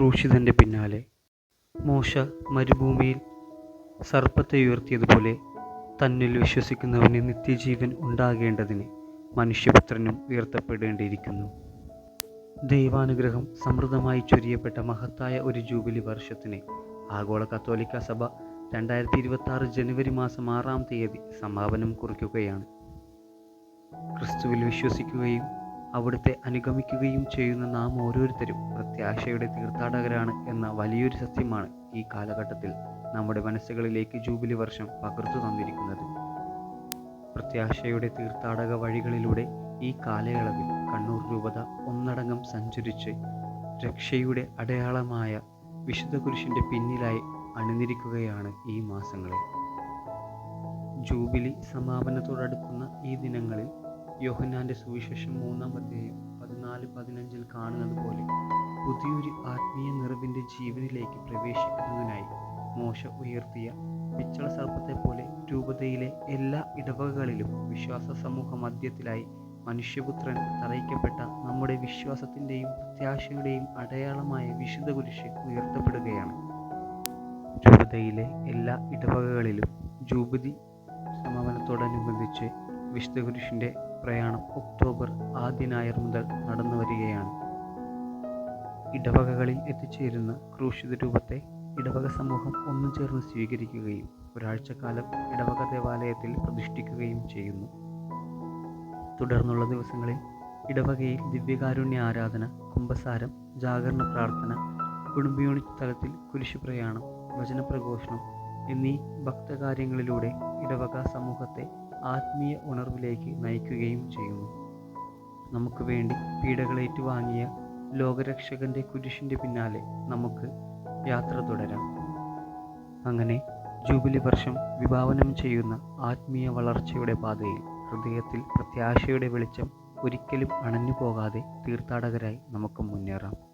ക്രൂശിതന്റെ പിന്നാലെ മോശ മരുഭൂമിയിൽ സർപ്പത്തെ ഉയർത്തിയതുപോലെ തന്നിൽ വിശ്വസിക്കുന്നവന് നിത്യജീവൻ ഉണ്ടാകേണ്ടതിന് മനുഷ്യപുത്രനും ഉയർത്തപ്പെടേണ്ടിയിരിക്കുന്നു. ദൈവാനുഗ്രഹം സമൃദ്ധമായി ചൊരിയപ്പെട്ട മഹത്തായ ഒരു ജൂബിലി വർഷത്തിന് ആഗോള കത്തോലിക്ക സഭ രണ്ടായിരത്തി ഇരുപത്തി ആറ് ജനുവരി മാസം ആറാം തീയതി സമാപനം കുറിക്കുകയാണ്. ക്രിസ്തുവിൽ വിശ്വസിക്കുകയും അവിടുത്തെ അനുഗമിക്കുകയും ചെയ്യുന്ന നാം ഓരോരുത്തരും പ്രത്യാശയുടെ തീർത്ഥാടകരാണ് എന്ന വലിയൊരു സത്യമാണ് ഈ കാലഘട്ടത്തിൽ നമ്മുടെ മനസ്സുകളിലേക്ക് ജൂബിലി വർഷം പകർത്തു തന്നിരിക്കുന്നത്. പ്രത്യാശയുടെ തീർത്ഥാടക വഴികളിലൂടെ ഈ കാലയളവിൽ കണ്ണൂർ രൂപത ഒന്നടങ്കം സഞ്ചരിച്ച് രക്ഷയുടെ അടയാളമായ വിശുദ്ധ കുരിശിന്റെ പിന്നിലായി അണിനിരിക്കുകയാണ് ഈ മാസങ്ങളിൽ. ജൂബിലി സമാപനത്തോടടുക്കുന്ന ഈ ദിനങ്ങളിൽ യോഹന്നാന്റെ സുവിശേഷം മൂന്നാം അധ്യായം പതിനാല് പതിനഞ്ചിൽ കാണുന്നത് പോലെ പുതിയൊരു ആത്മീയ നിറവിന്റെ ജീവനിലേക്ക് പ്രവേശിക്കുന്നതിനായി മോശ ഉയർത്തിയ പിച്ചള സർപ്പത്തെ പോലെ രൂപതയിലെ എല്ലാ ഇടവകകളിലും വിശ്വാസ സമൂഹ മധ്യത്തിലായി മനുഷ്യപുത്രൻ തറയ്ക്കപ്പെട്ട നമ്മുടെ വിശ്വാസത്തിന്റെയും പ്രത്യാശയുടെയും അടയാളമായ വിശുദ്ധ കുരിശ് ഉയർത്തപ്പെടുകയാണ്. രൂപതയിലെ എല്ലാ ഇടവകകളിലും ജൂബിലി സമാപനത്തോടനുബന്ധിച്ച് വിശുദ്ധ പ്രയാണം ഒക്ടോബർ ആദ്യ ഞായർ മുതൽ നടന്നു വരികയാണ്. ഇടവകകളിൽ എത്തിച്ചേരുന്ന ക്രൂശിത രൂപത്തെ ഇടവക സമൂഹം ഒന്നു ചേർന്ന് സ്വീകരിക്കുകയും ഒരാഴ്ചക്കാലം ഇടവക ദേവാലയത്തിൽ പ്രതിഷ്ഠിക്കുകയും ചെയ്യുന്നു. തുടർന്നുള്ള ദിവസങ്ങളിൽ ഇടവകയിൽ ദിവ്യകാരുണ്യ ആരാധന കുംഭസാരം ജാഗരണ പ്രാർത്ഥന കുടുംബ യൂണിറ്റ് തലത്തിൽ കുരിശു പ്രയാണം വചനപ്രഘോഷണം എന്നീ ഭക്തകാര്യങ്ങളിലൂടെ ഇടവക സമൂഹത്തെ ആത്മീയ ഉണർവിലേക്ക് നയിക്കുകയും ചെയ്യുന്നു. നമുക്ക് വേണ്ടി പീഡകളേറ്റു വാങ്ങിയ ലോകരക്ഷകന്റെ കുരിശിന്റെ പിന്നാലെ നമുക്ക് യാത്ര തുടരാം. അങ്ങനെ ജൂബിലി വർഷം വിഭാവനം ചെയ്യുന്ന ആത്മീയ വളർച്ചയുടെ പാതയിൽ ഹൃദയത്തിൽ പ്രത്യാശയുടെ വെളിച്ചം ഒരിക്കലും അണഞ്ഞു പോകാതെ തീർത്ഥാടകരായി നമുക്ക് മുന്നേറാം.